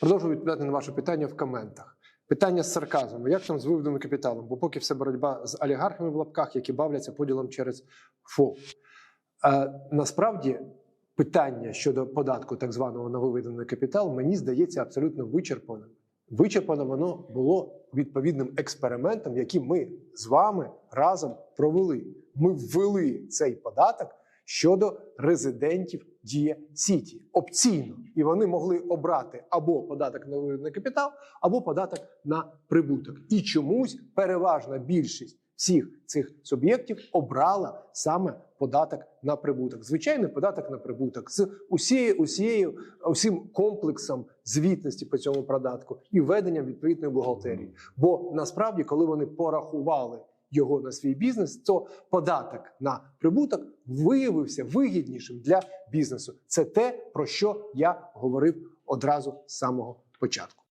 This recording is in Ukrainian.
Продовжую відповідати на ваше питання в коментах. Питання з сарказмом. Як там з виведеним капіталом? Бо поки все боротьба з олігархами в лапках, які бавляться поділом через ФОП. Е, насправді питання щодо податку так званого на виведений капітал, мені здається абсолютно вичерпаним. Вичерпано воно було відповідним експериментом, який ми з вами разом провели. Ми ввели цей податок щодо резидентів Дія Сіті опційно, і вони могли обрати або податок на виведений капітал, або податок на прибуток. І чомусь переважна більшість всіх цих суб'єктів обрала саме податок на прибуток. Звичайний податок на прибуток з усією, усією усім комплексом звітності по цьому податку і введенням відповідної бухгалтерії. Бо насправді, коли вони порахували його на свій бізнес, то податок на прибуток виявився вигіднішим для бізнесу. Це те, про що я говорив одразу з самого початку.